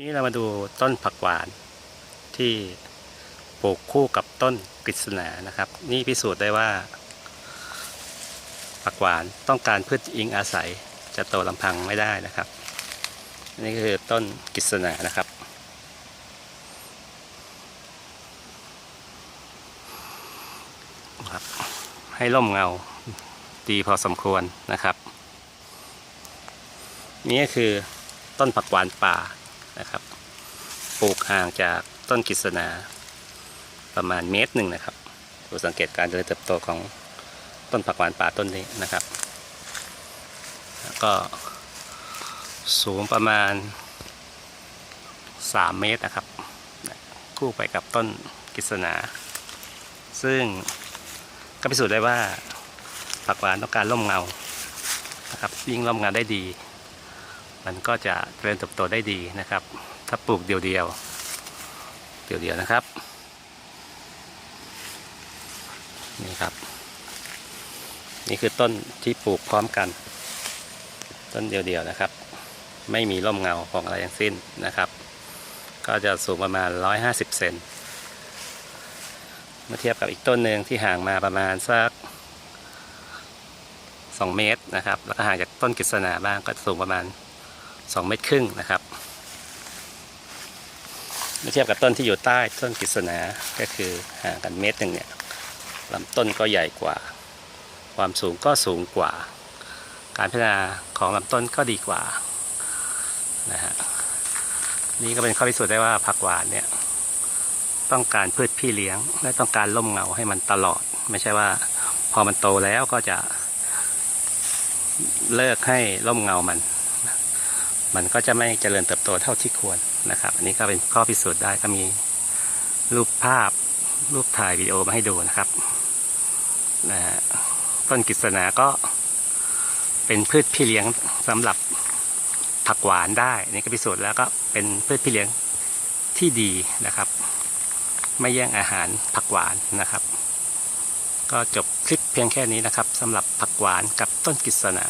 นี้เรามาดูต้นผักหวานที่ปลูกคู่กับต้นกฤษณานะครับ นี่พิสูจน์ได้ว่า ผักหวานต้องการพืชอิงอาศัยจะโตลำพังไม่ได้นะครับ นี่คือต้นกฤษณานะครับครับให้ร่มเงาดีพอสมควรนะครับ นี่ก็คือต้นผักหวานป่า นะครับปลูกห่างจากต้นกฤษณาประมาณเมตรหนึ่งนะครับดูสังเกตการเจริญเติบโตของต้นผักหวานป่าต้นนี้นะครับ แล้วก็สูงประมาณ 3 เมตรนะครับ คู่ไปกับต้นกฤษณาซึ่งก็พิสูจน์ได้ว่าผักหวานต้องการร่มเงานะครับยิ่งร่มเงาได้ดี มันก็จะเจริญเติบโตได้ดีนะครับ ถ้าปลูกเดียวๆเดียวๆนะครับ นี่ครับ นี่คือต้นที่ปลูกพร้อมกัน ต้นเดียวๆนะครับ ไม่มีร่มเงาของอะไรทั้งสิ้นนะครับ ก็จะสูงประมาณ 150 เซนเมื่อเทียบกับอีกต้นหนึ่งที่ห่างมาประมาณสัก2 เมตรนะครับ แล้วก็ห่างจากต้นกฤษณาบ้างก็สูงประมาณ 2 เมตรครึ่งนะครับเมื่อเทียบกับต้นที่อยู่ใต้ต้นกฤษณาก็คือห่างกันเมตรหนึ่งเนี่ยลำต้นก็ใหญ่กว่า ความสูงก็สูงกว่า การพัฒนาของลำต้นก็ดีกว่านะฮะนี่ก็เป็นข้อพิสูจน์ได้ว่าผักหวานเนี่ยต้องการพืชพี่เลี้ยง และต้องการร่มเงาให้มันตลอด ไม่ใช่ว่าพอมันโตแล้วก็จะเลิกให้ร่มเงามัน มันก็จะไม่เจริญเติบโตเท่าที่ควรนะครับ อันนี้ก็เป็นข้อพิสูจน์ได้ก็มีรูปภาพรูปถ่ายวิดีโอมาให้ดูนะครับนะต้นกฤษณาก็เป็นพืชพี่เลี้ยงสำหรับผักหวานได้นนี่ก็พิสูจน์แล้วก็เป็นพืชพี่เลี้ยงที่ดีนะครับ ไม่แย่งอาหารผักหวานนะครับ ก็จบคลิปเพียงแค่นี้นะครับสำหรับผักหวานกับต้นกฤษณา